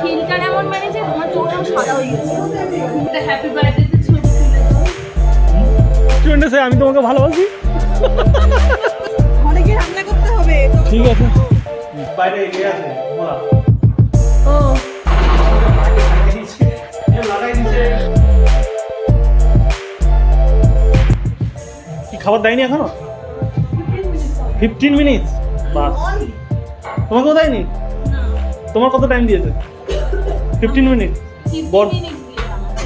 Filter এমন মেরেছে তোমার চোখটাও সাদা হয়ে গেছে। হ্যাপি বার্থডে স্টুডেন্ট আমি তোমাকে ভালোবাসি? অনেকে রান্না করতে হবে ঠিক আছে। বাইরে এগিয়ে আছে ও। কি খাবার দেয়নি এখনও? ফিফটিন মিনিট বাস তোমাকেও দেয়নি? তোমার কত টাইম দিয়েছে? ফিফটিন মিনিট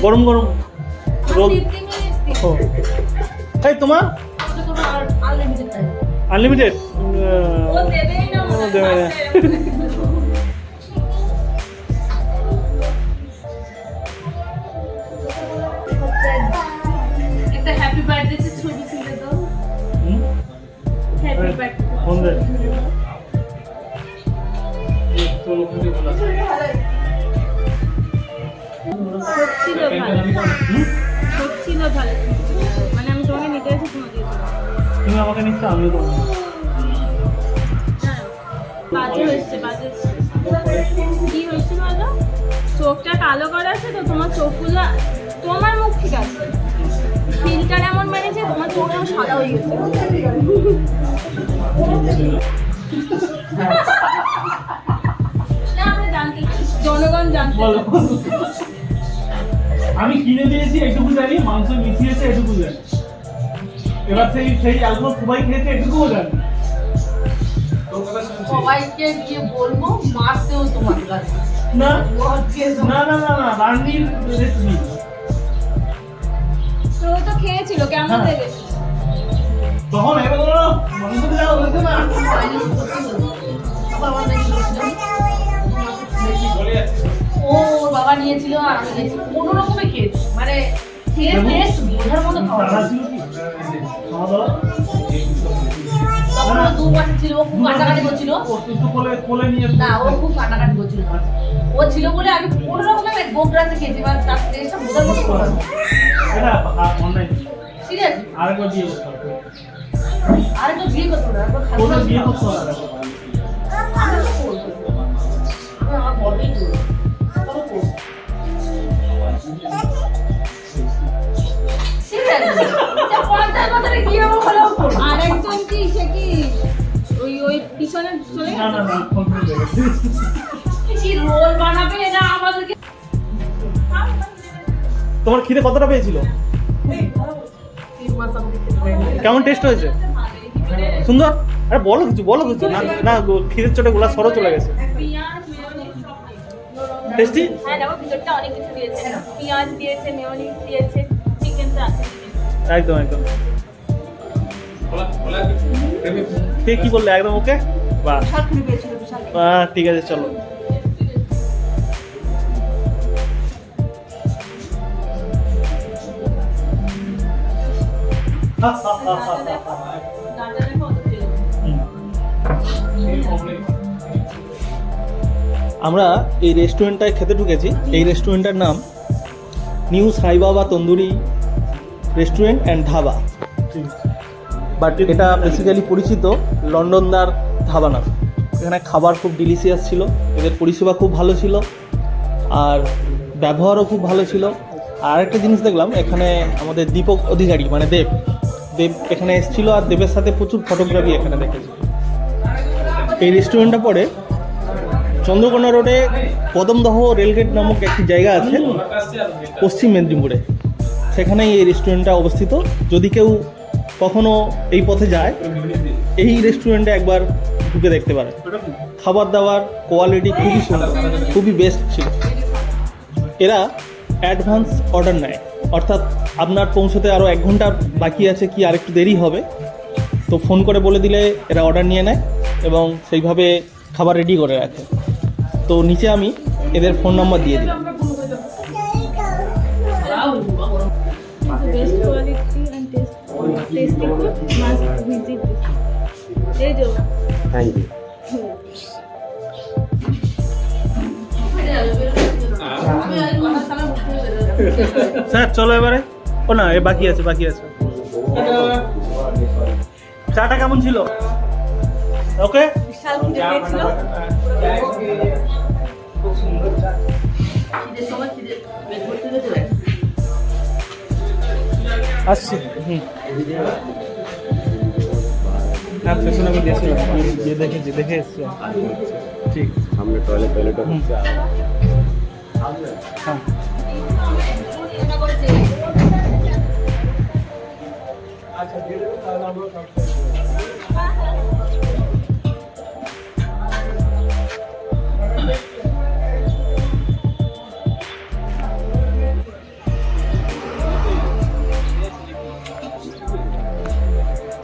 গরম গরম। রোল ও। এই তোমার? আনলিমিটেড। একটা হ্যাপি বার্থডে ছবি তুলে দাও। হ্যাপি বার্থডে ছিল ভালো? ছিল ভালো মানে আমি তোমাকে নিতে এসে তুমি আমাকে নিচ্ছ তোমাকে বাজে হয়েছে বাজে কি হয়েছিল বলো চোখটা কালো করা আছে তো তোমার চোখগুলো তোমার মুখ ঠিক আছে ফিল্টার এমন মেরেছে তোমার চোখটাও সাদা হয়ে গেছে আমি কিনে দিয়েছি এটুকু জানি মাংস মিশিয়েছে এটুকু জানি। এবার সেই সেই অ্যালকোহল সবাই খেয়েছে এটুকুও জানি। সবাইকে গিয়ে বলব মারতেও তোমার কাছে। না না না না না রান্নির রেসিপি তো ও তো খেয়েছিল কেমন হ্যাঁ। লেগেছে তখন এবার বলো মাংস দেওয়া হয়েছে না। বাবা নিয়েছিল আর আমি নিয়েছি কোনো রকমে খেয়েছি। মানে টেস্ট বোঝার মতো খাওয়া ছিল কি? তখন দু মাসে ছিল ও খুব কান্নাকাটি করছিল। না ও খুব কান্নাকাটি করছিল। ও ছিল বলে আমি কোনো গোগ্রাসে খেয়েছি এবার তার টেস্টটা বোঝার মতো খাওয়া এটা অনলাইন আরেকবার করতে হবে। বিয়ে করতো করতে হবে কি? ওই ওই পিছনে চলে না না না কমপ্লিট কি রোল বানাবে? না আমাদেরকে তোমার খিদে কতটা পেয়েছিল। কেমন টেস্ট হয়েছে? সুন্দর? আরে বলো কিছু বলো কিছু। না না খিদের চোটে গোলা সরো চলে গেছে। টেস্টি হ্যাঁ দেখো ভিতরটা অনেক কিছু দিয়েছে। পেঁয়াজ দিয়েছে মেয়োনিজ দিয়েছে চিকেন আছে। একদম একদম। কে কি বললে একদম ওকে? বাহ ঠিক আছে চলো। আমরা এই রেস্টুরেন্টটায় খেতে ঢুকেছি। এই রেস্টুরেন্টটার নাম new Saibaba tandoori restaurant and dhaba but এটা বেসিক্যালি পরিচিত লন্ডনদার ধাবা নাম এখানে খাবার খুব ডিলিশিয়াস ছিল, এদের পরিষেবা খুব ভালো ছিল, আর ব্যবহারও খুব ভালো ছিল। আর একটা জিনিস দেখলাম, এখানে আমাদের দীপক অধিকারী মানে দেব। দেব এখানে এসেছিল আর দেবের সাথে প্রচুর ফটোগ্রাফি এখানে দেখেছি। এই রেস্টুরেন্টটা পরে চন্দ্রকোনা রোডে কদমদহ রেলগেট নামক একটি জায়গা আছে, পশ্চিম মেদিনীপুরে। সেখানেই এই রেস্টুরেন্টটা অবস্থিত। যদি কেউ কখনো এই পথে যায়, এই রেস্টুরেন্টে একবার ঢুকে দেখতে পারে। খাবার দাবার কোয়ালিটি খুবই সুন্দর, খুবই বেস্ট ছিল। এরা অ্যাডভান্স অর্ডার নেয়। অর্থাৎ আপনার পৌঁছতে আরও এক ঘণ্টা বাকি আছে কি আর একটু দেরি হবে। তো ফোন করে বলে দিলে এরা অর্ডার নিয়ে নেয় এবং সেইভাবে খাবার রেডি করে রাখে। তো নিচে আমি এদের ফোন নাম্বার দিয়ে দিই best quality and taste, tasty food must visit this. এই যে থ্যাংক ইউ। স্যার চলো এবারে ও না এ বাকি আছে বাকি আছে চাটা কেমন ছিল ওকে বিশাল খিদে পেয়েছিল খিদের সময় খিদে পেট ভর্তি। আসছি। হুম হ্যাঁ পেছনে আমি গেছিলাম যে দেখেছি দেখে এসছি ঠিক। সামনে টয়লেট টয়লেট হচ্ছে হ্যাঁ।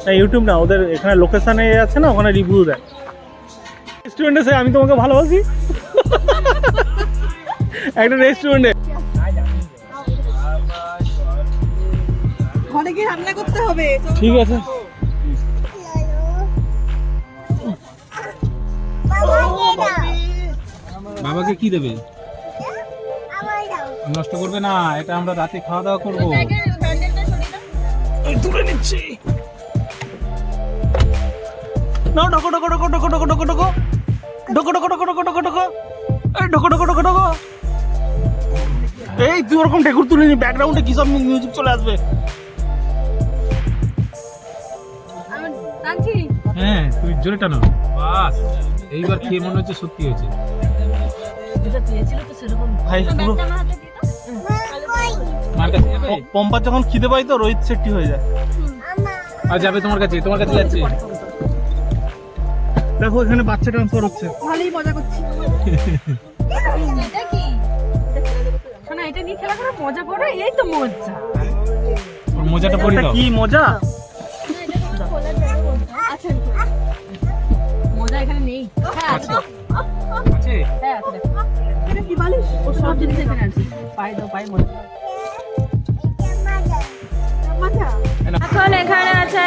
না ইউটিউব না ওদের এখানে লোকেশনে আছে না ওখানে রিভিউ দেয়। রেস্টুরেন্টে সে আমি তোমাকে ভালোবাসি। একটা রেস্টুরেন্টে ঘরে গিয়ে রান্না করতে হবে ঠিক আছে। বাবাকে কি দেবে? নষ্ট করবে না এটা আমরা রাতে খাওয়া দাওয়া করব। তুলে নিচ্ছি। নাও ডকো ডকো ডকো ডকো ডকো ডকো ডকো ডকো ডকো ডকো ডকো ডকো ডকো এই ডকো ডকো ডকো ডকো এই তুই ওরকম ঢেকুর তুলে নি ব্যাকগ্রাউন্ডে কি সব মিউজিক চলে আসবে হ্যাঁ তুই জোরে টানো বাস এইবার খেয়ে মনে হচ্ছে সত্যি হয়েছে ভাই পুরো মার কাছে যাবে প- পম্পার যখন খিদে পাই তো রোহিত সেটটি হয়ে যায় আর যাবে তোমার কাছে তোমার কাছে যাচ্ছে দেখো এখানে বাচ্চা ট্রান্সফার হচ্ছে। ভালোই মজা করছি। এটা কি শোনা এটা নিয়ে খেলা করে মজা এই তো মজা। মোজাটা কি মজা? আচ্ছা মজা এখানে নেই। হ্যাঁ আছে। আছে? হ্যাঁ। ও সব জিনিস এখানে আছে। পায়ে দাও পায়ে মজা। এখন এখানে আছে।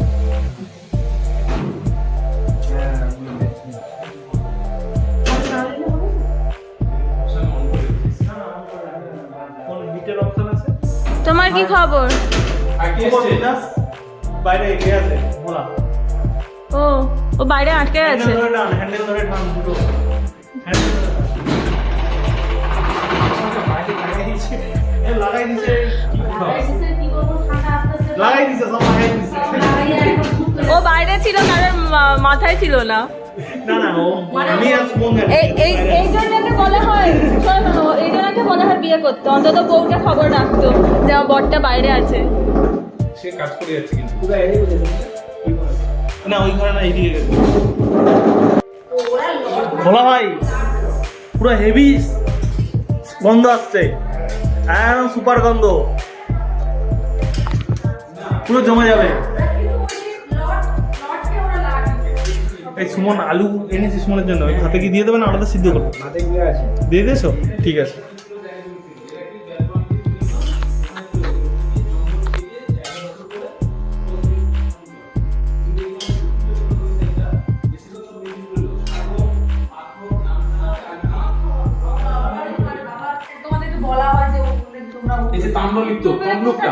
কি খবর? বাইরে আছে ও ও বাইরে আটকে আছে। লাগাই দিছে। লাগাই দিছে। সব লাগাই দিছে। ও বাইরে ছিল কারোর মা- মাথায় ছিল না। না না ও আমি আর সুমন জানি। এই জন্যকে বলা হয় শোনো শোনো এই জন্যকে বলা হয় বিয়ে করতে। অন্তত বউটা খবর রাখতো যে আমার বরটা বাইরে আছে। সে কাজ করে যাচ্ছে কিন্তু। না ওই ঘরে না এইদিকে ভোলা ভাই পুরো হেভি গন্ধ আসছে। একদম সুপার গন্ধ। পুরো জমে যাবে। এই সুমন আলু এনেছি সুমনের জন্য ওই হাতে কি দিয়ে দেবে না আলাদা সিদ্ধ করব? দিয়ে দিয়েছ? ঠিক আছে। এই যে তাম্রলিপ্ত তমলুকটা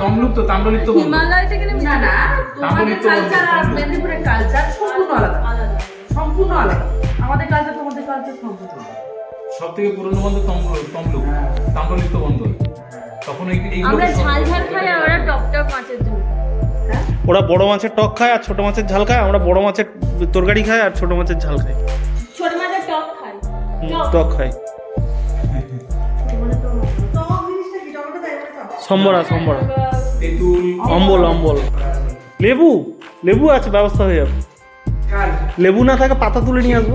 তমলুক তো তাম্রলিপ্ত বন্ধ হিমালয় থেকে নেমেছি। না না তোমাদের তাম্রলিপ্ত কালচার আর মেদিনীপুরের কালচার আলাদা। সম্পূর্ণ আলাদা। আমাদের কালচার তোমাদের কালচার সম্পূর্ণ আলাদা। সব থেকে পুরনো বন্ধ তমলুক তমলুক। তাম্রলিপ্ত বন্ধ। তখন এই আমরা ঝাল ঝাল খাই আর ওরা টক টক মাছের ঝোল ওরা বড় মাছের টক খায় আর ছোট মাছের ঝাল খায় আমরা বড় মাছের তরকারি খাই আর ছোট মাছের ঝাল খাই। ছোট মাছের টক খাই। টক। খাই। সম্বরা সম্বরা। অম্বল অম্বল। লেবু লেবু আছে ব্যবস্থা হয়ে যাবে। লেবু না থাকে পাতা তুলে নিয়ে আসব।